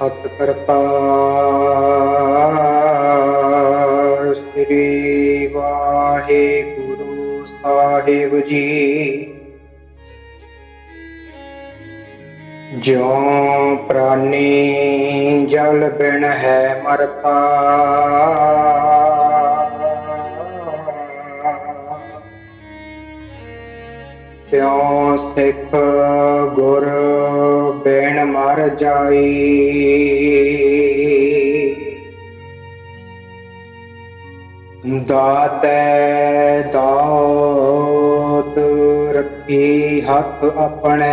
ਅਤ ਕਰਤਾਰ ਸ੍ਰੀ ਵਾਹਿਗੁਰੂ ਸਾਹਿਬ ਜੀ ਜਿਉ ਪ੍ਰਾਨੀ ਜਲ ਬਿਨ ਹੈ ਮਰਤਾ ਤਿਉ ਬਿਨ ਮਰ ਜਾਈ ਦਾਤੈ ਦਾਤ ਰੱਖੀ ਹੱਥ ਆਪਣੇ।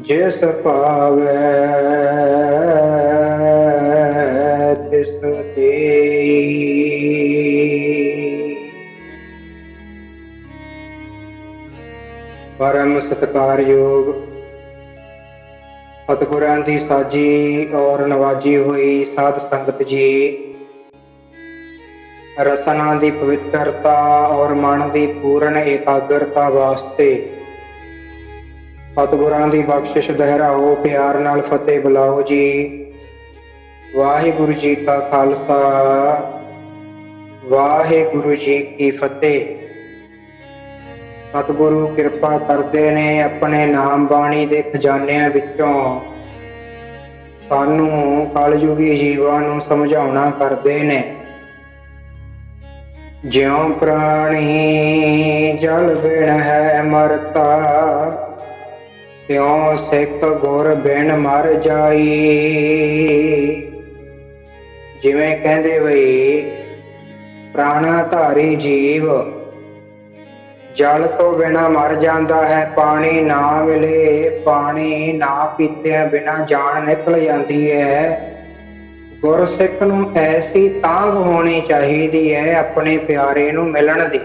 ਜਿਸ ਭਾਵੈ ਤਿਸ ਦੇਈ ਪਰਮ ਸਤਿਕਾਰਯੋਗ ਸਤਿਗੁਰਾਂ ਦੀ ਸਾਜੀ ਔਰ ਨਵਾਜੀ ਹੋਈ ਸਾਧ ਸੰਗਤ ਜੀ। ਰਤਨਾਂ ਦੀ ਪਵਿੱਤਰਤਾ ਔਰ ਮਨ ਦੀ ਪੂਰਨ ਇਕਾਗਰਤਾ ਵਾਸਤੇ ਸਤਿਗੁਰਾਂ ਦੀ ਬਖਸ਼ਿਸ਼ ਦਹਿਰਾਓ, ਪਿਆਰ ਨਾਲ ਫਤਿਹ ਬੁਲਾਓ ਜੀ। ਵਾਹਿਗੁਰੂ ਜੀ ਕਾ ਖਾਲਸਾ, ਵਾਹਿਗੁਰੂ ਜੀ ਕੀ ਫਤਿਹ। ਸਤਿਗੁਰੂ, ਕਿਰਪਾ ਕਰਦੇ ਨੇ ਆਪਣੇ ਨਾਮ ਬਾਣੀ ਦੇ ਖਜ਼ਾਨਿਆਂ ਵਿੱਚੋਂ। ਸਾਨੂੰ ਕਲਯੁਗੀ ਜੀਵਾਂ ਨੂੰ ਸਮਝਾਉਣਾ ਕਰਦੇ ਨੇ। ਜਿਉ ਪ੍ਰਾਣੀ ਜਲ ਬਿਨ ਹੈ ਮਰਤਾ, ਤਿਉ ਸਿੱਖ ਗੁਰ ਬਿਨ ਮਰ ਜਾਈ। ਜਿਵੇਂ ਕਹਿੰਦੇ ਬਈ ਪ੍ਰਾਣਾ ਧਾਰੀ ਜੀਵ ਜਲ ਤੋਂ ਬਿਨਾ ਮਰ ਜਾਂਦਾ ਹੈ, ਪਾਣੀ ਨਾ ਮਿਲੇ, ਪਾਣੀ ਨਾ ਪੀਤਿਆਂ ਬਿਨਾ ਜਾਨ ਨਿਕਲ ਜਾਂਦੀ ਹੈ। ਗੁਰਸਿੱਖ ਨੂੰ ਐਸੀ ਤਾਂਗ ਹੋਣੀ ਚਾਹੀਦੀ ਹੈ ਆਪਣੇ ਪਿਆਰੇ ਨੂੰ ਮਿਲਣ ਦੀ।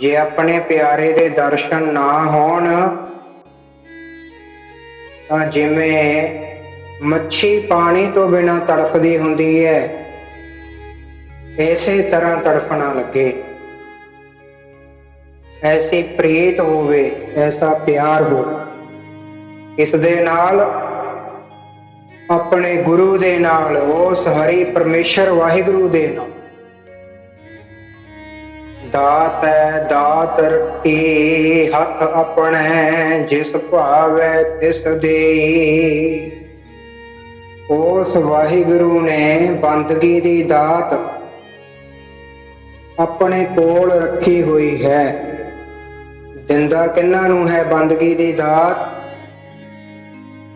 ਜੇ ਆਪਣੇ ਪਿਆਰੇ ਦੇ ਦਰਸ਼ਨ ਨਾ ਹੋਣ, ਤਾਂ ਜਿਵੇਂ ਮੱਛੀ ਪਾਣੀ ਤੋਂ ਬਿਨਾ ਤੜਪਦੀ ਹੁੰਦੀ ਹੈ, ਇਸੇ ਤਰ੍ਹਾਂ ਤੜਪਣਾ ਲੱਗੇ। ਐਸੀ ਪ੍ਰੀਤ ਹੋਵੇ, ਐਸਾ ਪਿਆਰ ਹੋ ਇਸ ਦੇ ਨਾਲ ਆਪਣੇ ਗੁਰੂ ਦੇ ਨਾਲ, ਉਸ ਹਰੀ ਪਰਮੇਸ਼ਰ ਵਾਹਿਗੁਰੂ ਦੇ ਨਾਲ। ਦਾਤ ਹੈ ਦਾਤ ਰੱਖੀ ਹੱਥ ਆਪਣੇ ਜਿਸ ਭਾਵੈ ਤਿਸ ਦੇ। ਉਸ ਵਾਹਿਗੁਰੂ ਨੇ ਬੰਦਗੀ ਦੀ ਦਾਤ ਆਪਣੇ ਕੋਲ ਰੱਖੀ ਹੋਈ ਹੈ। ਦਿੰਦਾ ਕਿੰਨਾਂ ਨੂੰ ਹੈ ਬੰਦਗੀ ਦੀ ਦਾਤ?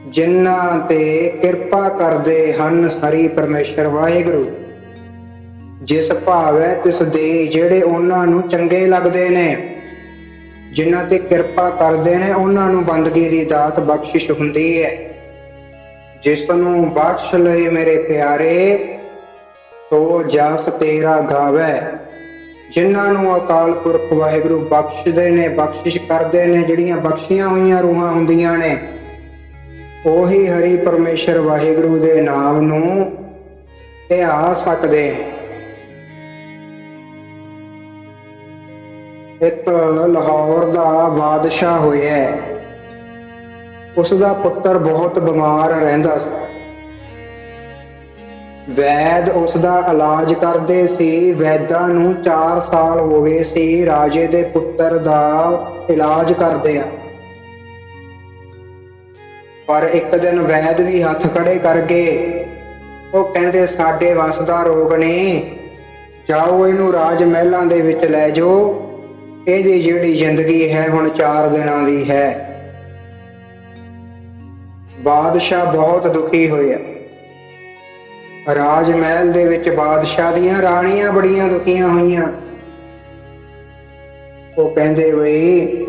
ਜਿਨ੍ਹਾਂ ਤੇ ਕਿਰਪਾ ਕਰਦੇ ਹਨ ਹਰੀ ਪਰਮੇਸ਼ਰ ਵਾਹਿਗੁਰੂ। ਜਿਸ ਭਾਵੈ ਤਿਸ ਦੇ ਜਿਹੜੇ ਉਹਨਾਂ ਨੂੰ ਚੰਗੇ ਲੱਗਦੇ ਨੇ, ਜਿਨ੍ਹਾਂ ਤੇ ਕਿਰਪਾ ਕਰਦੇ ਨੇ, ਉਹਨਾਂ ਨੂੰ ਬੰਦਗੀ ਦੀ ਦਾਤ ਬਖਸ਼ਿਸ਼ ਹੁੰਦੀ ਹੈ। ਜਿਸ ਨੂੰ ਬਖਸ਼ ਲਈ ਮੇਰੇ ਪਿਆਰੇ, ਤੋ ਜਸ ਤੇਰਾ ਗਾਵੇ। ਜਿਨ੍ਹਾਂ ਨੂੰ ਅਕਾਲ ਪੁਰਖ ਵਾਹਿਗੁਰੂ ਬਖਸ਼ਦੇ ਨੇ, ਬਖਸ਼ਿਸ਼ ਕਰਦੇ ਨੇ, ਜਿਹੜੀਆਂ ਬਖਸ਼ੀਆਂ ਹੋਈਆਂ ਰੂਹਾਂ ਹੁੰਦੀਆਂ ਨੇ, ਉਹੀ ਹਰੀ ਪਰਮੇਸ਼ਰ ਵਾਹਿਗੁਰੂ ਦੇ ਨਾਮ ਨੂੰ ਧਿਆ ਸਕਦੇ ਇੱਕ ਲਾਹੌਰ ਦਾ ਬਾਦਸ਼ਾਹ ਹੋਇਆ ਉਸ ਦਾ ਪੁੱਤਰ ਬਹੁਤ ਬਿਮਾਰ ਰਹਿੰਦਾ ਸੀ। ਵੈਦ ਉਸ ਦਾ ਇਲਾਜ ਕਰਦੇ ਸੀ। ਵੈਦਾਂ ਨੂੰ 4 ਸਾਲ ਹੋ ਗਏ ਸੀ, ਰਾਜੇ ਦੇ ਪੁੱਤਰ ਦਾ ਇਲਾਜ ਕਰਦੇ ਆ ਪਰ ਇੱਕ ਦਿਨ ਵੈਦ ਵੀ ਹੱਥ ਖੜੇ ਕਰਕੇ ਉਹ ਕਹਿੰਦੇ, ਸਾਡੇ ਵਸ ਦਾ ਰੋਗ ਨੇ, ਜਾਓ ਇਹਨੂੰ ਰਾਜ ਮਹਿਲਾਂ ਦੇ ਵਿੱਚ ਲੈ ਜਾਓ। ਇਹਦੀ ਜਿਹੜੀ ਜ਼ਿੰਦਗੀ ਹੈ ਹੁਣ 4 ਦਿਨਾਂ ਦੀ ਹੈ। ਬਾਦਸ਼ਾਹ ਬਹੁਤ ਦੁਖੀ ਹੋਇਆ। ਰਾਜ ਮਹਿਲ ਦੇ ਵਿੱਚ ਬਾਦਸ਼ਾਹ ਦੀਆਂ ਰਾਣੀਆਂ ਬੜੀਆਂ ਦੁਖੀਆਂ ਹੋਈਆਂ। ਉਹ ਕਹਿੰਦੇ ਬਈ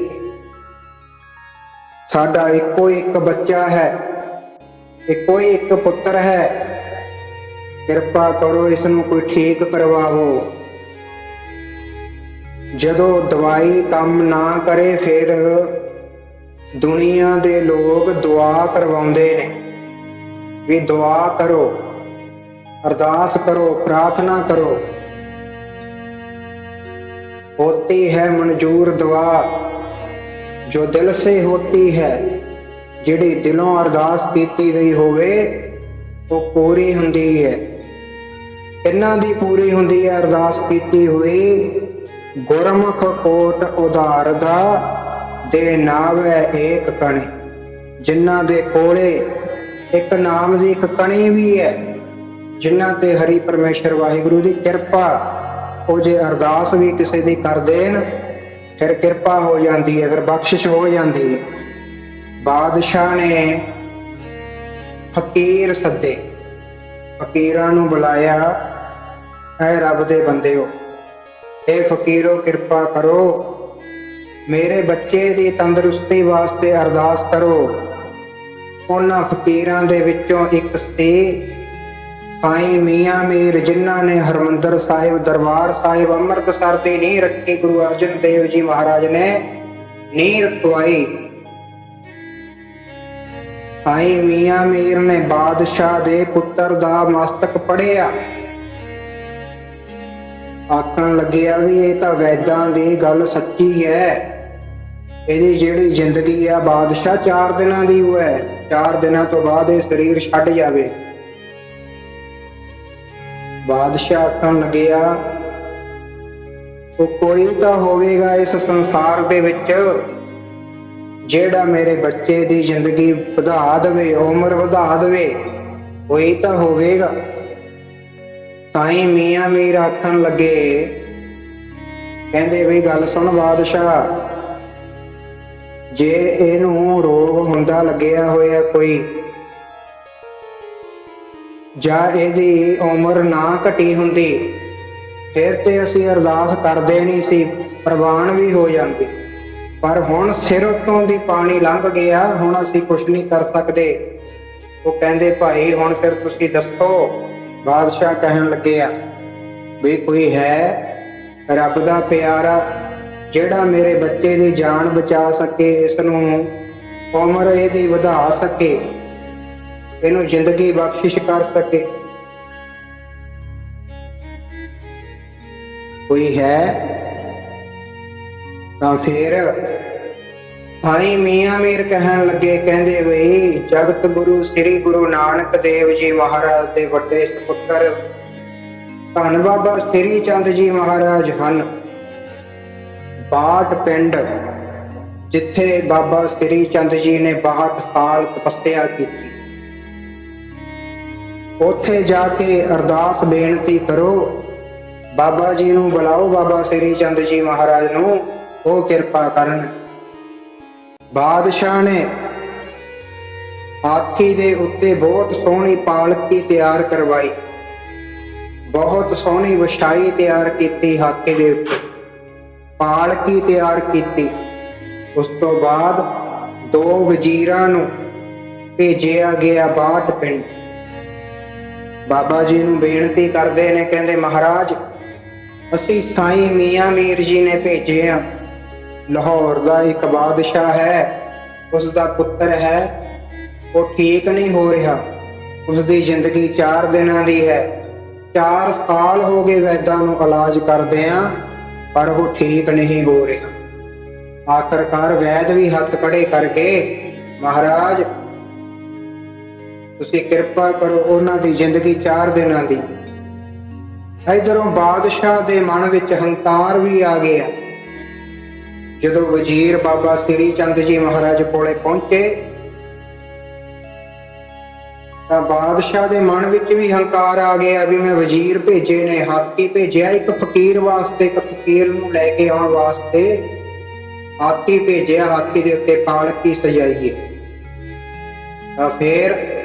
ਸਾਡਾ ਇੱਕੋ ਇੱਕ ਬੱਚਾ ਹੈ, ਇੱਕੋ ਹੀ ਇੱਕ ਪੁੱਤਰ ਹੈ। ਕਿਰਪਾ ਕਰੋ ਇਸ ਨੂੰ ਕੋਈ ਠੀਕ ਕਰਵਾਵੋ। ਜਦੋਂ ਦਵਾਈ ਕੰਮ ਨਾ ਕਰੇ, ਫਿਰ ਦੁਨੀਆ ਦੇ ਲੋਕ ਦੁਆ ਕਰਵਾਉਂਦੇ ਨੇ, ਵੀ ਦੁਆ ਕਰੋ। ਅਰਦਾਸ ਕਰੋ, ਪ੍ਰਾਰਥਨਾ ਕਰੋ। ਹੋਤੀ ਹੈ ਮਨਜ਼ੂਰ ਦੁਆ, ਜੋ ਦਿਲ ਸੇ ਹੋਤੀ ਹੈ, ਜਿਹੜੀ ਦਿਲੋਂ ਅਰਦਾਸ ਕੀਤੀ ਗਈ ਹੋਵੇ, ਉਹ ਪੂਰੀ ਹੁੰਦੀ ਹੈ। ਤਿੰਨਾਂ ਦੀ ਪੂਰੀ ਹੁੰਦੀ ਹੈ ਅਰਦਾਸ ਕੀਤੀ ਹੋਈ, ਗੁਰਮੁਖ ਕੋਟ ਉਧਾਰ ਦਾ ਦੇ ਨਾਮ ਹੈ ਏਕ ਕਣੀ। ਜਿਨ੍ਹਾਂ ਦੇ ਕੋਲੇ ਇੱਕ ਨਾਮ ਦੀ ਇੱਕ ਕਣੀ ਵੀ ਹੈ ਜਿਨ੍ਹਾਂ ਤੇ ਹਰੀ ਪਰਮੇਸ਼ਰ ਵਾਹਿਗੁਰੂ ਦੀ ਕਿਰਪਾ, ਉਹ ਜੇ ਅਰਦਾਸ ਵੀ ਕਿਸੇ ਦੀ ਕਰ ਦੇਣ, ਫਿਰ ਕਿਰਪਾ ਹੋ ਜਾਂਦੀ ਹੈ ਫਿਰ ਬਖਸ਼ਿਸ਼ ਹੋ ਜਾਂਦੀ ਹੈ। ਬਾਦਸ਼ਾਹ ਨੇ ਫਕੀਰ ਸੱਦੇ। ਫਕੀਰਾਂ ਨੂੰ ਬੁਲਾਇਆ, ਐ ਰੱਬ ਦੇ ਬੰਦਿਓ ਇਹ ਫਕੀਰੋ, ਕਿਰਪਾ ਕਰੋ। ਮੇਰੇ ਬੱਚੇ ਦੀ ਤੰਦਰੁਸਤੀ ਵਾਸਤੇ ਅਰਦਾਸ ਕਰੋ। ਉਹਨਾਂ ਫਕੀਰਾਂ ਦੇ ਵਿੱਚੋਂ ਇੱਕ ਸੀ ਸਾਈਂ ਮੀਆਂ ਮੀਰ ਜਿਨ੍ਹਾਂ ਨੇ ਹਰਮੰਦਰ ਸਾਹਿਬ ਦਰਬਾਰ ਸਾਹਿਬ ਅੰਮ੍ਰਿਤਸਰ ਤੇ ਨੀਂਹ ਰੱਖੀ ਗੁਰੂ ਅਰਜਨ ਦੇਵ ਜੀ ਮਹਾਰਾਜ ਨੇ ਨੀਂਹ ਰਖਵਾਈ ਸਾਈਂ ਮੀਆਂ ਮੀਰ ਨੇ ਬਾਦਸ਼ਾਹ ਦੇ ਪੁੱਤਰ ਦਾ ਮਸਤਕ ਪੜਿਆ ਆਖਣ ਲੱਗਿਆ ਵੀ ਇਹ ਤਾਂ ਵੈਦਾਂ ਦੀ ਗੱਲ ਸੱਚੀ ਹੈ। ਇਹਦੀ ਜਿਹੜੀ ਜ਼ਿੰਦਗੀ ਆ ਬਾਦਸ਼ਾਹ 4 ਦਿਨਾਂ ਦੀ ਉਹ ਹੈ। 4 ਦਿਨਾਂ ਤੋਂ ਬਾਅਦ ਇਹ ਸਰੀਰ ਛੱਡ ਜਾਵੇ। ਬਾਦਸ਼ਾਹ ਆਖਣ ਲੱਗਿਆ, ਉਹ ਕੋਈ ਤਾਂ ਹੋਵੇਗਾ ਇਸ ਸੰਸਾਰ ਦੇ ਵਿੱਚ ਜਿਹੜਾ ਮੇਰੇ ਬੱਚੇ ਦੀ ਜ਼ਿੰਦਗੀ ਵਧਾ ਦੇਵੇ, ਉਮਰ ਵਧਾ ਦੇਵੇ। ਕੋਈ ਤਾਂ ਹੋਵੇਗਾ। ਸਾਈਂ ਮੀਆਂ ਮੀਰ ਆਖਣ ਲੱਗੇ, ਕਹਿੰਦੇ ਵੀ ਗੱਲ ਸੁਣ ਬਾਦਸ਼ਾਹ, ਜੇ ਇਹਨੂੰ ਰੋਗ ਹੁੰਦਾ ਲੱਗਿਆ ਹੋਇਆ ਕੋਈ ਜਾਂ ਇਹਦੀ ਉਮਰ ਨਾ ਘਟੀ ਹੁੰਦੀ, ਫਿਰ ਤੇ ਅਸੀਂ ਅਰਦਾਸ ਕਰਦੇ ਨਹੀਂ ਸੀ, ਪ੍ਰਵਾਨ ਵੀ ਹੋ ਜਾਂਦੀ। ਪਰ ਹੁਣ ਸਿਰ ਉੱਤੋਂ ਦੀ ਪਾਣੀ ਲੰਘ ਗਿਆ, ਹੁਣ ਅਸੀਂ ਕੁਝ ਨਹੀਂ ਕਰ ਸਕਦੇ। ਉਹ ਕਹਿੰਦੇ, ਭਾਈ, ਹੁਣ ਫਿਰ ਤੁਸੀਂ ਦੱਸੋ। ਬਾਦਸ਼ਾਹ ਕਹਿਣ ਲੱਗਿਆ, ਵੀ ਕੋਈ ਹੈ ਰੱਬ ਦਾ ਪਿਆਰਾ, ਜਿਹੜਾ ਮੇਰੇ ਬੱਚੇ ਦੀ ਜਾਨ ਬਚਾ ਸਕੇ, ਇਸ ਨੂੰ ਉਮਰ ਇਹਦੀ ਵਧਾ ਸਕੇ। ਇਹਨੂੰ ਜ਼ਿੰਦਗੀ ਬਖਸ਼ਿਸ਼ ਕਰ ਸਕੇ ਕੋਈ ਹੈ, ਤਾਂ ਫਿਰ ਭਾਈ ਮੀਆਂ ਮੀਰ ਕਹਿਣ ਲੱਗੇ, ਕਹਿੰਦੇ ਬਈ ਜਗਤ ਗੁਰੂ ਸ੍ਰੀ ਗੁਰੂ ਨਾਨਕ ਦੇਵ ਜੀ ਮਹਾਰਾਜ ਦੇ ਵੱਡੇ ਸੁਪੁੱਤਰ ਧੰਨ ਬਾਬਾ ਸ੍ਰੀ ਚੰਦ ਜੀ ਮਹਾਰਾਜ ਹਨ। ਬਾਟ ਪਿੰਡ ਜਿੱਥੇ ਬਾਬਾ ਸ੍ਰੀ ਚੰਦ ਜੀ ਨੇ 62 ਸਾਲ ਤਪੱਸਿਆ ਕੀਤੀ। ਉੱਥੇ ਜਾ ਕੇ ਅਰਦਾਸ ਬੇਨਤੀ ਕਰੋ। ਬਾਬਾ ਜੀ ਨੂੰ ਬੁਲਾਓ, ਬਾਬਾ ਸ੍ਰੀ ਚੰਦ ਜੀ ਮਹਾਰਾਜ ਨੂੰ, ਉਹ ਕਿਰਪਾ ਕਰਨ। ਬਾਦਸ਼ਾਹ ਨੇ ਹਾਥੀ ਦੇ ਉੱਤੇ ਬਹੁਤ ਸੋਹਣੀ ਪਾਲਕੀ ਤਿਆਰ ਕਰਵਾਈ। ਬਹੁਤ ਸੋਹਣੀ ਵਿਛਾਈ ਤਿਆਰ ਕੀਤੀ ਹਾਥੀ ਦੇ ਉੱਤੇ। ਪਾਲਕੀ ਤਿਆਰ ਕੀਤੀ। ਉਸ ਤੋਂ ਬਾਅਦ ਦੋ ਵਜ਼ੀਰਾਂ ਨੂੰ ਭੇਜਿਆ ਗਿਆ ਬਾਟ ਪਿੰਡ। ਬਾਬਾ ਜੀ ਨੂੰ ਬੇਨਤੀ ਕਰਦੇ ਨੇ, ਕਹਿੰਦੇ ਮਹਾਰਾਜ, ਅਸੀਂ ਸਾਈਂ ਮੀਆਂ ਮੀਰ ਜੀ ਨੇ ਭੇਜੇ ਆ। ਲਾਹੌਰ ਦਾ ਇੱਕ ਬਾਦਸ਼ਾਹ ਹੈ ਉਸ ਦਾ ਪੁੱਤਰ ਹੈ, ਉਹ ਠੀਕ ਨਹੀਂ ਹੋ ਰਿਹਾ। ਉਸ ਦੀ ਜ਼ਿੰਦਗੀ 4 ਦਿਨਾਂ ਦੀ ਹੈ। 4 ਸਾਲ ਹੋ ਗਏ ਵੈਦਾਂ ਨੂੰ ਇਲਾਜ ਕਰਦੇ ਆ, ਪਰ ਉਹ ਠੀਕ ਨਹੀਂ ਹੋ ਰਿਹਾ। ਆਖਰਕਾਰ ਵੈਦ ਵੀ ਹੱਥ ਖੜੇ ਕਰਕੇ, ਮਹਾਰਾਜ ਤੁਸੀਂ ਕਿਰਪਾ ਕਰੋ ਉਹਨਾਂ ਦੀ ਜ਼ਿੰਦਗੀ 4 ਦਿਨਾਂ ਦੀ। ਇਧਰੋਂ ਬਾਦਸ਼ਾਹ ਦੇ ਮਨ ਵਿੱਚ ਹੰਕਾਰ ਵੀ ਆ ਗਿਆ। ਜਦੋਂ ਵਜ਼ੀਰ ਬਾਬਾ ਸ੍ਰੀ ਚੰਦ ਜੀ ਮਹਾਰਾਜ ਕੋਲੇ ਪਹੁੰਚੇ, ਤਾਂ ਬਾਦਸ਼ਾਹ ਦੇ ਮਨ ਵਿੱਚ ਵੀ ਹੰਕਾਰ ਆ ਗਿਆ ਵੀ ਮੈਂ ਵਜ਼ੀਰ ਭੇਜੇ ਨੇ, ਹਾਥੀ ਭੇਜਿਆ, ਇੱਕ ਫਕੀਰ ਵਾਸਤੇ, ਇੱਕ ਫਕੀਰ ਨੂੰ ਲੈ ਕੇ ਆਉਣ ਵਾਸਤੇ। ਹਾਥੀ ਭੇਜਿਆ, ਹਾਥੀ ਦੇ ਉੱਤੇ ਪਾਲਕੀ ਸਜਾਈਏ ਤਾਂ ਫੇਰ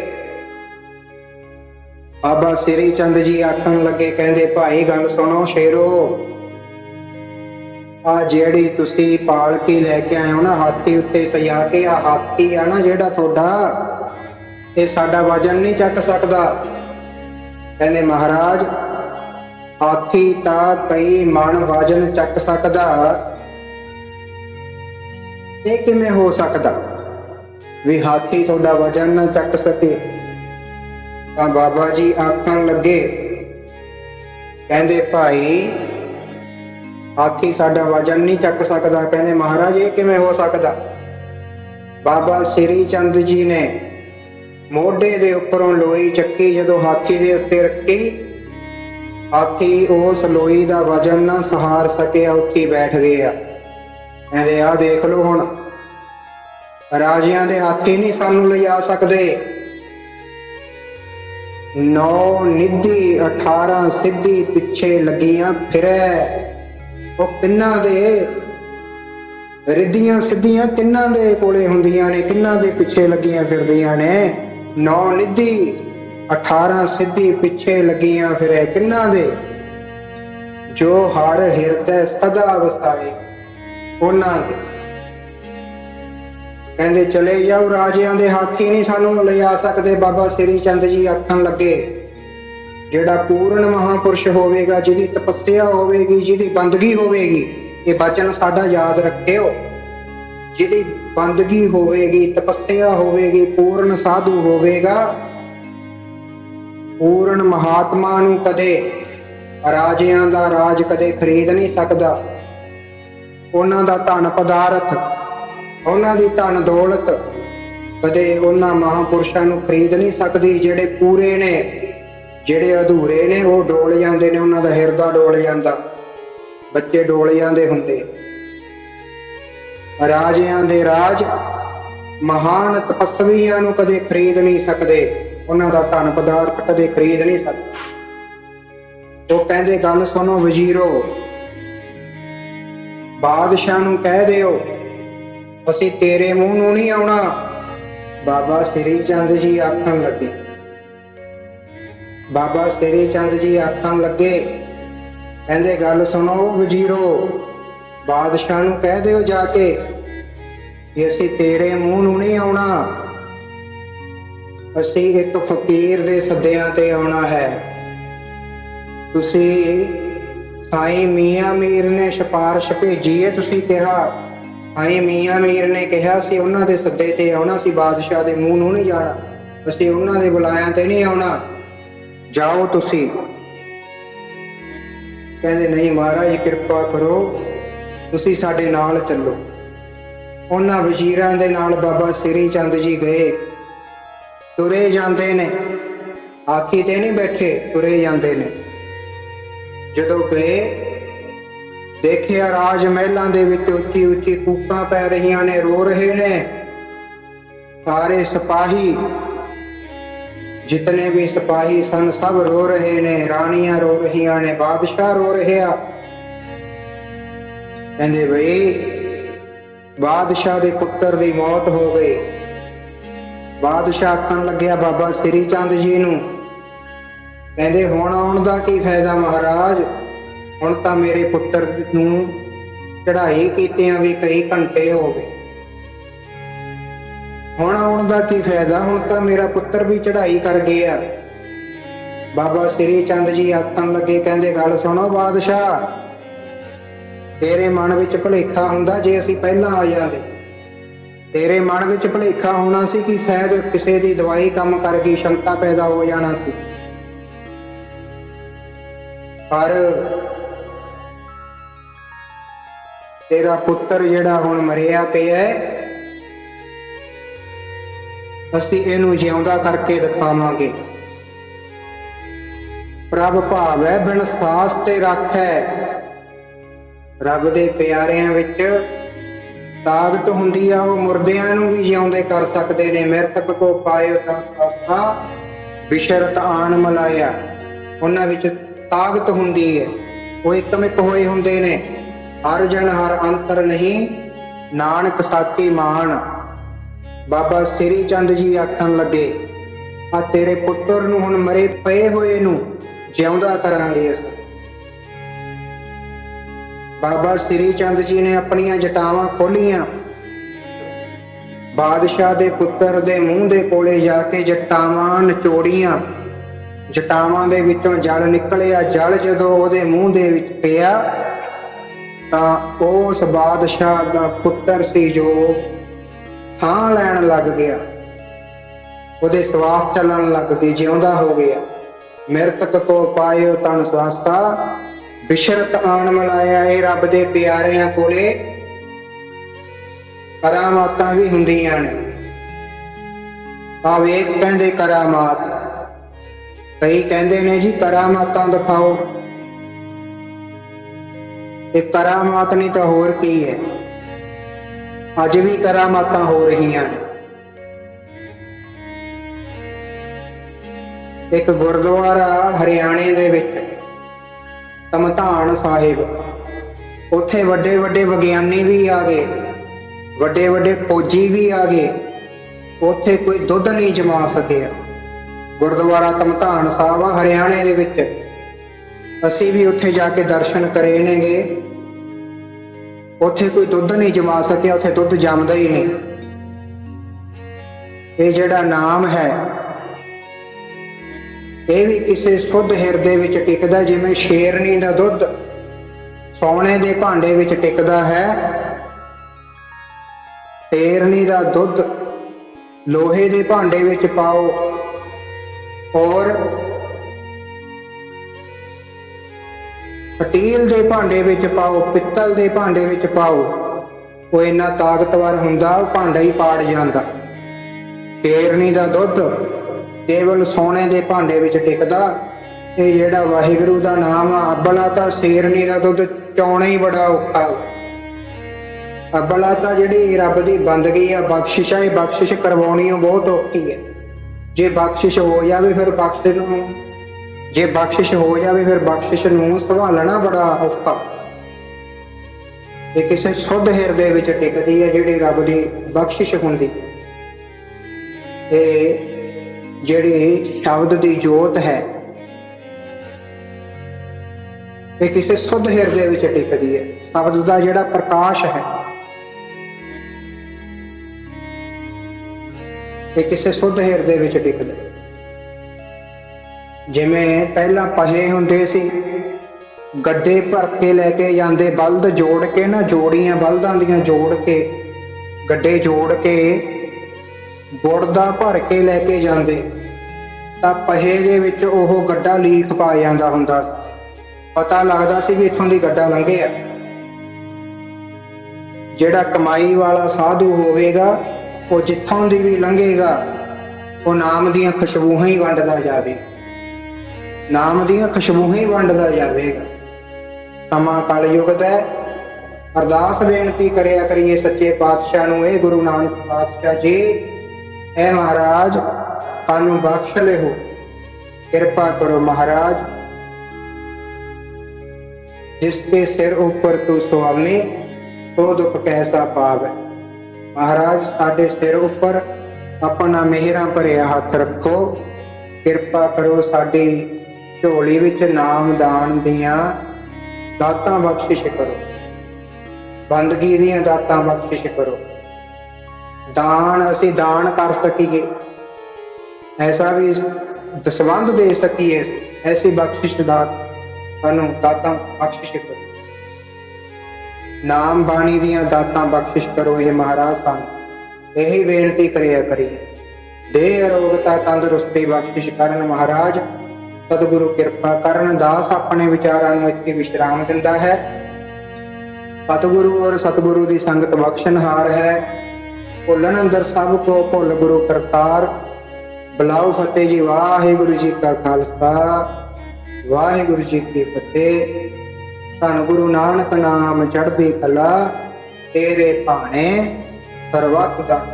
ਬਾਬਾ ਸ੍ਰੀ ਚੰਦ ਜੀ ਆਖਣ ਲੱਗੇ, ਕਹਿੰਦੇ, ਭਾਈ, ਗੱਲ ਸੁਣੋ ਸ਼ੇਰੋ। ਆ ਜਿਹੜੀ ਤੁਸੀਂ ਪਾਲਕੀ ਲੈ ਕੇ ਆਏ ਹੋ ਨਾ, ਹਾਥੀ ਉੱਤੇ ਸਜਾ ਕੇ, ਆ ਹਾਥੀ ਆ ਨਾ ਜਿਹੜਾ ਤੁਹਾਡਾ, ਇਹ ਸਾਡਾ ਵਜਨ ਨਹੀਂ ਚੱਕ ਸਕਦਾ। ਕਹਿੰਦੇ, ਮਹਾਰਾਜ, ਹਾਥੀ ਤਾਂ ਕਈ ਮਨ ਵਜਨ ਚੱਕ ਸਕਦਾ। ਇਹ ਕਿਵੇਂ ਹੋ ਸਕਦਾ ਵੀ ਹਾਥੀ ਤੁਹਾਡਾ ਵਜਨ ਨਾ ਚੱਕ ਸਕੇ? ਤਾਂ ਬਾਬਾ ਜੀ ਆਖਣ ਲੱਗੇ, ਕਹਿੰਦੇ ਭਾਈ, ਹਾਥੀ ਸਾਡਾ ਵਜਨ ਨਹੀਂ ਚੱਕ ਸਕਦਾ। ਕਹਿੰਦੇ, ਮਹਾਰਾਜ, ਇਹ ਕਿਵੇਂ ਹੋ ਸਕਦਾ? ਬਾਬਾ ਸ੍ਰੀ ਚੰਦ ਜੀ ਨੇ ਮੋਢੇ ਦੇ ਉੱਪਰੋਂ ਲੋਈ ਚੱਕੀ, ਜਦੋਂ ਹਾਥੀ ਦੇ ਉੱਤੇ ਰੱਖੀ, ਹਾਥੀ ਉਸ ਲੋਈ ਦਾ ਵਜਨ ਨਾ ਸਹਾਰ ਸਕਿਆ ਉੱਤੇ ਹੀ ਬੈਠ ਗਿਆ ਕਹਿੰਦੇ ਆ ਦੇਖ ਲਓ ਹੁਣ, ਰਾਜਿਆਂ ਦੇ ਹਾਥੀ ਨਹੀਂ ਸਾਨੂੰ ਲਿਜਾ ਸਕਦੇ। ਨੌ ਨਿੱਧੀ 18 ਸਿੱਧੀ ਪਿੱਛੇ ਲੱਗੀਆਂ ਫਿਰੈ। ਉਹ ਕਿੰਨਾ ਦੇ ਰਿੱਧੀਆਂ ਸਿੱਧੀਆਂ ਕਿੰਨਾ ਦੇ ਕੋਲੇ ਹੁੰਦੀਆਂ ਨੇ ਕਿੰਨਾ ਦੇ ਪਿੱਛੇ ਲੱਗੀਆਂ ਫਿਰਦੀਆਂ ਨੇ। ਨੌ ਨਿੱਧੀ 18 ਸਿੱਧੀ ਪਿੱਛੇ ਲੱਗੀਆਂ ਫਿਰੈ ਕਿੰਨਾ ਦੇ। ਜੋ ਹਰ ਹਿਰਦੈ ਸਦਾ ਵਸਾਏ ਉਹਨਾਂ ਦੇ। ਕਹਿੰਦੇ, ਚਲੇ ਜਾਓ ਰਾਜਿਆਂ ਦੇ ਹਾਥੀ ਨਹੀਂ ਸਾਨੂੰ ਲਿਜਾ ਸਕਦੇ। ਬਾਬਾ ਸ੍ਰੀ ਚੰਦ ਜੀ ਆਖਣ ਲੱਗੇ, ਜਿਹੜਾ ਪੂਰਨ ਮਹਾਪੁਰਸ਼ ਹੋਵੇਗਾ, ਜਿਹਦੀ ਤਪੱਸਿਆ ਹੋਵੇਗੀ, ਜਿਹਦੀ ਬੰਦਗੀ ਹੋਵੇਗੀ, ਇਹ ਬਚਨ ਸਾਡਾ ਯਾਦ ਰੱਖਿਓ। ਜਿਹਦੀ ਬੰਦਗੀ ਹੋਵੇਗੀ, ਤਪੱਸਿਆ ਹੋਵੇਗੀ, ਪੂਰਨ ਸਾਧੂ ਹੋਵੇਗਾ, ਪੂਰਨ ਮਹਾਤਮਾ ਨੂੰ ਕਦੇ ਰਾਜਿਆਂ ਦਾ ਰਾਜ ਕਦੇ ਖਰੀਦ ਨਹੀਂ ਸਕਦਾ। ਉਹਨਾਂ ਦਾ ਧਨ ਪਦਾਰਥ ਉਹਨਾਂ ਦੀ ਧਨ ਦੌਲਤ ਕਦੇ ਉਹਨਾਂ ਮਹਾਪੁਰਸ਼ਾਂ ਨੂੰ ਖਰੀਦ ਨਹੀਂ ਸਕਦੀ, ਜਿਹੜੇ ਪੂਰੇ ਨੇ, ਜਿਹੜੇ ਅਧੂਰੇ ਨੇ, ਉਹ ਡੋਲ ਜਾਂਦੇ ਨੇ, ਉਹਨਾਂ ਦਾ ਹਿਰਦਾ ਡੋਲ ਜਾਂਦਾ। ਬੱਚੇ ਡੋਲ ਜਾਂਦੇ ਹੁੰਦੇ। ਰਾਜਿਆਂ ਦੇ ਰਾਜ ਮਹਾਨ ਤਪਸਵੀਆਂ ਨੂੰ ਕਦੇ ਖਰੀਦ ਨਹੀਂ ਸਕਦੇ। ਉਹਨਾਂ ਦਾ ਧਨ ਪਦਾਰਥ ਕਦੇ ਖਰੀਦ ਨਹੀਂ ਸਕਦੇ। ਉਹ ਕਹਿੰਦੇ, ਗੱਲ ਸੁਣੋ ਵਜ਼ੀਰੋ, ਬਾਦਸ਼ਾਹ ਨੂੰ ਕਹਿ ਦਿਓ ਅਸੀਂ ਤੇਰੇ ਮੂੰਹ ਨੂੰ ਨਹੀਂ ਆਉਣਾ। ਬਾਬਾ ਸ੍ਰੀ ਚੰਦ ਜੀ ਆਖਣ ਲੱਗੇ। ਬਾਬਾ ਸ੍ਰੀ ਚੰਦ ਜੀ ਆਖਣ ਲੱਗੇ। ਕਹਿੰਦੇ, ਗੱਲ ਸੁਣੋ ਵਜ਼ੀਰੋ, ਬਾਦਸ਼ਾਹ ਨੂੰ ਕਹਿ ਦਿਓ ਜਾ ਕੇ ਕਿ ਅਸੀਂ ਤੇਰੇ ਮੂੰਹ ਨੂੰ ਨਹੀਂ ਆਉਣਾ। ਅਸੀਂ ਇੱਕ ਫਕੀਰ ਦੇ ਸੱਦਿਆਂ ਤੇ ਆਉਣਾ ਹੈ। ਤੁਸੀਂ ਸਾਈ ਮੀਆਂ ਮੀਰ ਨੇ ਸਿਫਾਰਿਸ਼ ਭੇਜੀ ਹੈ ਤੁਸੀਂ ਕਿਹਾ ਸਾਈਂ ਮੀਆਂ ਮੀਰ ਨੇ ਕਿਹਾ ਸੀ ਉਹਨਾਂ ਦੇ ਸੱਦੇ ਤੇ ਆਉਣਾ ਸੀ, ਬਾਦਸ਼ਾਹ ਦੇ ਮੂੰਹ ਨੂੰ ਨਹੀਂ ਜਾਣਾ। ਅਸੀਂ ਉਹਨਾਂ ਦੇ ਬੁਲਾਇਆਂ ਤੇ ਨਹੀਂ ਆਉਣਾ। ਜਾਓ ਤੁਸੀਂ। ਕਹਿੰਦੇ, ਨਹੀਂ ਮਹਾਰਾਜ, ਕਿਰਪਾ ਕਰੋ। ਤੁਸੀਂ ਸਾਡੇ ਨਾਲ ਚੱਲੋ। ਉਹਨਾਂ ਵਜ਼ੀਰਾਂ ਦੇ ਨਾਲ ਬਾਬਾ ਸ੍ਰੀ ਚੰਦ ਜੀ ਗਏ। ਤੁਰੇ ਜਾਂਦੇ ਨੇ। ਹਾਥੀ ਤੇ ਨਹੀਂ ਬੈਠੇ, ਤੁਰੇ ਜਾਂਦੇ ਨੇ। ਜਦੋਂ ਗਏ ਦੇਖਿਆ ਰਾਜ ਮਹਿਲਾਂ ਦੇ ਵਿੱਚ ਉੱਚੀ ਉੱਚੀ ਕੂਕਾਂ ਪੈ ਰਹੀਆਂ ਨੇ, ਰੋ ਰਹੇ ਨੇ। ਸਾਰੇ ਸਿਪਾਹੀ, ਜਿਤਨੇ ਵੀ ਸਿਪਾਹੀ ਸਨ, ਸਭ ਰੋ ਰਹੇ ਨੇ, ਰਾਣੀਆਂ ਰੋ ਰਹੀਆਂ ਨੇ, ਬਾਦਸ਼ਾਹ ਰੋ ਰਿਹਾ। ਕਹਿੰਦੇ ਬਈ, ਬਾਦਸ਼ਾਹ ਦੇ ਪੁੱਤਰ ਦੀ ਮੌਤ ਹੋ ਗਈ। ਬਾਦਸ਼ਾਹ ਆਖਣ ਲੱਗਿਆ, ਬਾਬਾ ਸ੍ਰੀ ਚੰਦ ਜੀ ਨੂੰ, ਕਹਿੰਦੇ ਹੁਣ ਆਉਣ ਦਾ ਕੀ ਫਾਇਦਾ ਮਹਾਰਾਜ? ਹੁਣ ਤਾਂ ਮੇਰੇ ਪੁੱਤਰ ਨੂੰ ਚੜਾਈ ਕੀਤਿਆਂ ਵੀ ਕਈ ਘੰਟੇ ਹੋ ਗਏ। ਹੁਣ ਆਉਣ ਦਾ ਕੀ ਫਾਇਦਾ? ਹੁਣ ਤਾਂ ਮੇਰਾ ਪੁੱਤਰ ਵੀ ਚੜਾਈ ਕਰ ਗਿਆ। ਬਾਬਾ ਸ੍ਰੀ ਚੰਦ ਜੀ ਆਖਣ ਲੱਗੇ, ਕਹਿੰਦੇ, ਗੱਲ ਸੁਣੋ ਬਾਦਸ਼ਾਹ, ਤੇਰੇ ਮਨ ਵਿੱਚ ਭੁਲੇਖਾ ਹੁੰਦਾ ਜੇ ਅਸੀਂ ਪਹਿਲਾਂ ਆ ਜਾਂਦੇ। ਤੇਰੇ ਮਨ ਵਿੱਚ ਭੁਲੇਖਾ ਹੋਣਾ ਸੀ ਕਿ ਸ਼ਾਇਦ ਕਿਸੇ ਦੀ ਦਵਾਈ ਕੰਮ ਕਰ ਗਈ ਸ਼ੰਕਾ ਪੈਦਾ ਹੋ ਜਾਣਾ ਸੀ। ਪਰ ਤੇਰਾ ਪੁੱਤਰ ਜਿਹੜਾ ਹੁਣ ਮਰਿਆ ਪਿਆ ਹੈ, ਅਸੀਂ ਇਹਨੂੰ ਜਿਉਂਦਾ ਕਰਕੇ ਦਿਖਾਵਾਂਗੇ ਪ੍ਰਭ ਭਾਵੈ ਬਿਨ ਸਾਸ ਤੇ ਰੱਖੈ ਰੱਬ ਦੇ ਪਿਆਰਿਆਂ ਵਿੱਚ ਤਾਕਤ ਹੁੰਦੀ ਆ, ਉਹ ਮੁਰਦਿਆਂ ਨੂੰ ਵੀ ਜਿਉਂਦੇ ਕਰ ਸਕਦੇ ਨੇ। ਮਰਤਕ ਕੋ ਪਾਇਓ ਤਾਂ ਸਾਸਾ ਬਿਸ਼ਰਤ ਆਣ ਮਲਾਇਆ। ਉਹਨਾਂ ਵਿੱਚ ਤਾਕਤ ਹੁੰਦੀ ਹੈ, ਉਹ ਇਤਮਿਤ ਹੋਏ ਹੁੰਦੇ ਨੇ। ਹਰ ਜਨ ਹਰ ਅੰਤਰ ਨਹੀਂ, ਨਾਨਕ ਸਾਚੀ ਮਾਨ ਬਾਬਾ ਸ੍ਰੀ ਚੰਦ ਜੀ ਆਖਣ ਲੱਗੇ, ਆ ਤੇਰੇ ਪੁੱਤਰ ਨੂੰ ਹੁਣ ਮਰੇ ਪਏ ਹੋਏ ਨੂੰ ਜਿਉਂਦਾ ਕਰਾਂਗੇ ਅਸੀਂ। ਬਾਬਾ ਸ੍ਰੀ ਚੰਦ ਜੀ ਨੇ ਆਪਣੀਆਂ ਜਟਾਵਾਂ ਖੋਲੀਆਂ ਬਾਦਸ਼ਾਹ ਦੇ ਪੁੱਤਰ ਦੇ ਮੂੰਹ ਦੇ ਕੋਲੇ ਜਾ ਕੇ ਜਟਾਵਾਂ ਨਚੋੜੀਆਂ। ਜਟਾਵਾਂ ਦੇ ਵਿੱਚੋਂ ਜਲ ਨਿਕਲਿਆ, ਜਲ ਜਦੋਂ ਉਹਦੇ ਮੂੰਹ ਦੇ ਵਿੱਚ ਪਿਆ ਤਾਂ ਉਸ ਬਾਦਸ਼ਾਹ ਦਾ ਪੁੱਤਰ ਸੀ ਜੋ ਸਾਹ ਲੈਣ ਲੱਗ ਗਿਆ। ਉਹਦੇ ਸਵਾਸ ਚੱਲਣ ਲੱਗ ਗਈ, ਜਿਉਂਦਾ ਹੋ ਗਿਆ। ਮਰਤਕ ਕੋ ਪਾਇਓ ਤਨ ਸਵਾਸਤਾ, ਬਿਸ਼ਰਤ ਆਣ ਮਲਾਇਆ ਇਹ ਰੱਬ ਦੇ ਪਿਆਰਿਆਂ ਕੋਲੇ। ਕਰਾਮਾਤਾਂ ਵੀ ਹੁੰਦੀਆਂ ਨੇ। ਆ ਵੇਖ ਕਹਿੰਦੇ ਕਰਾਮਾਤ, ਕਈ ਕਹਿੰਦੇ ਨੇ ਜੀ ਕਰਾਮਾਤਾਂ ਦਿਖਾਓ। ਤੇ ਕਰਾਮਾਤ ਨਹੀਂ ਤਾਂ ਹੋਰ ਕੀ ਹੈ? ਅੱਜ ਵੀ ਕਰਾਮਾਤਾਂ ਹੋ ਰਹੀਆਂ ਨੇ। ਇੱਕ ਗੁਰਦੁਆਰਾ ਹਰਿਆਣੇ ਦੇ ਵਿੱਚ ਤਮਧਾਨ ਸਾਹਿਬ। ਉੱਥੇ ਵੱਡੇ ਵੱਡੇ ਵਿਗਿਆਨੀ ਵੀ ਆ ਗਏ ਵੱਡੇ ਵੱਡੇ ਫੌਜੀ ਵੀ ਆ ਗਏ। ਉੱਥੇ ਕੋਈ ਦੁੱਧ ਨਹੀਂ ਜਮਾ ਸਕਿਆ। ਗੁਰਦੁਆਰਾ ਤਮਤਾਨ ਸਾਹਿਬ ਆ ਹਰਿਆਣੇ ਦੇ ਵਿੱਚ। ਅਸੀਂ ਵੀ ਉੱਥੇ ਜਾ ਕੇ ਦਰਸ਼ਨ ਕਰੇ ਨੇਗੇ। ਉੱਥੇ ਕੋਈ ਦੁੱਧ ਨਹੀਂ ਜਮਾ ਸਕਿਆ, ਉੱਥੇ ਦੁੱਧ ਜੰਮਦਾ ਹੀ ਨਹੀਂ। ਇਹ ਜਿਹੜਾ ਨਾਮ ਹੈ, ਇਹ ਵੀ ਕਿਸੇ ਸੁੱਧ ਹਿਰਦੇ ਵਿੱਚ ਟਿਕਦਾ, ਜਿਵੇਂ ਸ਼ੇਰਨੀ ਦਾ ਦੁੱਧ ਸੋਨੇ ਦੇ ਭਾਂਡੇ ਵਿੱਚ ਟਿਕਦਾ ਹੈ। ਤੇਰਨੀ ਦਾ ਦੁੱਧ ਲੋਹੇ ਦੇ ਭਾਂਡੇ ਵਿੱਚ ਪਾਓ, ਔਰ ਪਟੀਲ ਦੇ ਭਾਂਡੇ ਵਿੱਚ ਪਾਓ, ਪਿੱਤਲ ਦੇ ਭਾਂਡੇ ਵਿੱਚ ਪਾਓ, ਉਹ ਇੰਨਾ ਤਾਕਤਵਰ ਹੁੰਦਾ, ਉਹ ਭਾਂਡਾ ਹੀ ਪਾੜ ਜਾਂਦਾ। ਤੇਰਨੀ ਦਾ ਦੁੱਧ ਕੇਵਲ ਸੋਨੇ ਦੇ ਭਾਂਡੇ ਵਿੱਚ ਟਿਕਦਾ, ਇਹ ਜਿਹੜਾ ਵਾਹਿਗੁਰੂ ਦਾ ਨਾਮ ਆ, ਅਬਲਾ ਤਾਂ ਤੇਰਨੀ ਦਾ ਦੁੱਧ ਚਾਉਣਾ ਹੀ ਬੜਾ ਔਖਾ ਅਬਲਾ ਤਾਂ ਜਿਹੜੀ ਰੱਬ ਦੀ ਬੰਦਗੀ ਆ, ਬਖਸ਼ਿਸ਼ ਆ, ਇਹ ਬਖਸ਼ਿਸ਼ ਕਰਵਾਉਣੀ ਉਹ ਬਹੁਤ ਔਖੀ ਹੈ ਜੇ ਬਖਸ਼ਿਸ਼ ਹੋ ਜਾਵੇ, ਫਿਰ ਬਖਸ਼ ਨੂੰ ਜੇ ਬਖਸ਼ਿਸ਼ ਹੋ ਜਾਵੇ ਫਿਰ ਬਖਸ਼ਿਸ਼ ਨੂੰ ਸੰਭਾਲਣਾ ਬੜਾ ਔਖਾ। ਇਹ ਕਿਸੇ ਸੁੱਧ ਹਿਰਦੇ ਵਿੱਚ ਟਿਕਦੀ ਹੈ ਜਿਹੜੀ ਰੱਬ ਦੀ ਬਖਸ਼ਿਸ਼ ਹੁੰਦੀ। ਹੈ ਇਹ ਜਿਹੜੀ ਸ਼ਬਦ ਦੀ ਜੋਤ ਹੈ, ਇਹ ਕਿਸੇ ਸੁੱਧ ਹਿਰਦੇ ਵਿੱਚ ਟਿਕਦੀ ਹੈ। ਸ਼ਬਦ ਦਾ ਜਿਹੜਾ ਪ੍ਰਕਾਸ਼ ਹੈ, ਇਹ ਕਿਸੇ ਸੁੱਧ ਹਿਰਦੇ ਵਿੱਚ ਟਿਕਦਾ ਹੈ। ਜਿਵੇਂ ਪਹਿਲਾਂ ਪਹੇ ਹੁੰਦੇ ਸੀ ਗੱਡੇ ਭਰ ਕੇ ਲੈ ਕੇ ਜਾਂਦੇ ਬਲਦ ਜੋੜ ਕੇ ਨਾ, ਜੋੜੀਆਂ ਬਲਦਾਂ ਦੀਆਂ ਜੋੜ ਕੇ, ਗੱਡੇ ਜੋੜ ਕੇ ਗੁੜ ਦਾ ਭਰ ਕੇ ਲੈ ਕੇ ਜਾਂਦੇ। ਤਾਂ ਪਹੇ ਦੇ ਵਿੱਚ ਉਹ ਗੱਡਾ ਲੀਕ ਪਾ ਜਾਂਦਾ ਹੁੰਦਾ ਪਤਾ ਲੱਗਦਾ ਸੀ ਵੀ ਇੱਥੋਂ ਦੀ ਗੱਡਾ ਲੰਘੇ ਆ। ਜਿਹੜਾ ਕਮਾਈ ਵਾਲਾ ਸਾਧੂ ਹੋਵੇਗਾ, ਉਹ ਜਿੱਥੋਂ ਦੀ ਵੀ ਲੰਘੇਗਾ, ਉਹ ਨਾਮ ਦੀਆਂ ਖੁਸ਼ਬੂਆਂ ਹੀ ਵੰਡਦਾ ਜਾਵੇ। ਨਾਮ ਦੀਆਂ ਖੁਸ਼ਬੂਆਂ ਹੀ ਵੰਡਦਾ ਜਾਵੇਗਾ। ਸਮਾਂ ਕਲਯੁਗ ਦਾ ਹੈ। ਅਰਦਾਸ ਬੇਨਤੀ ਕਰਿਆ ਕਰੀਏ ਸੱਚੇ ਪਾਤਸ਼ਾਹ ਨੂੰ, ਇਹ ਗੁਰੂ ਨਾਨਕ ਪਾਤਸ਼ਾਹ ਜੀ ਐ ਮਹਾਰਾਜ, ਸਾਨੂੰ ਬਖਸ਼ ਲਿਓ। ਕਿਰਪਾ ਕਰੋ ਮਹਾਰਾਜ। ਜਿਸ ਕੇ ਸਿਰ ਉੱਪਰ ਤੂੰ ਸੁਆਮੀ ਤੋ ਦੁਖ ਕੈਸਾ ਹੈ। ਮਹਾਰਾਜ, ਸਾਡੇ ਸਿਰ ਉੱਪਰ ਆਪਣਾ ਮਿਹਰਾਂ ਭਰਿਆ ਹੱਥ ਰੱਖੋ। ਕਿਰਪਾ ਕਰੋ ਸਾਡੀ ਝੋਲੀ ਵਿੱਚ ਨਾਮ ਦਾਨ ਦੀਆਂ ਦਾਤਾਂ ਬਖਸ਼ਿਸ਼ ਕਰੋ। ਬੰਦਗੀ ਦੀਆਂ ਦਾਤਾਂ ਬਖਸ਼ਿਸ਼ ਕਰੋ। ਦਾਨ ਅਸੀਂ ਦਾਨ ਕਰ ਸਕੀਏ। ਐਸਾ ਵੀ ਦਸਵੰਧ ਦੇ ਸਕੀਏ, ਐਸੀ ਬਖਸ਼ਿਸ਼ ਦਾਤ ਸਾਨੂੰ ਦਾਤਾਂ ਬਖਸ਼ਿਸ਼ ਕਰੋ। ਨਾਮ ਬਾਣੀ ਦੀਆਂ ਦਾਤਾਂ ਬਖਸ਼ਿਸ਼ ਕਰੋ, ਇਹ ਮਹਾਰਾਜ ਸਾਨੂੰ ਇਹੀ ਬੇਨਤੀ ਕਰਿਆ ਕਰੀਏ। ਦੇਹ ਅਰੋਗਤਾ ਤੰਦਰੁਸਤੀ ਬਖਸ਼ਿਸ਼ ਕਰਨ ਮਹਾਰਾਜ। ਸਤਿਗੁਰੂ ਕਿਰਪਾ ਕਰਨ, ਦਾਸ ਆਪਣੇ ਵਿਚਾਰਾਂ ਨੂੰ ਇੱਥੇ ਵਿਸ਼ਰਾਮ ਦਿੰਦਾ ਹੈ। ਸਤਿਗੁਰੂ ਔਰ ਸਤਿਗੁਰੂ ਦੀ ਸੰਗਤ ਬਖਸ਼ਣਹਾਰ ਹੈ। ਭੁੱਲਣ ਅੰਦਰ ਸਭ ਕੋ ਭੁੱਲ ਗੁਰੂ ਕਰਤਾਰ। ਬਲਾਉ ਫਤਿਹ ਜੀ, ਵਾਹਿਗੁਰੂ ਜੀ ਕਾ ਖਾਲਸਾ, ਵਾਹਿਗੁਰੂ ਜੀ ਕੀ ਫਤਿਹ। ਧੰਨ ਗੁਰੂ ਨਾਨਕ ਨਾਮ ਚੜ੍ਹਦੀ ਕਲਾ, ਤੇਰੇ ਭਾਣੇ ਸਰਵਤ ਦਾ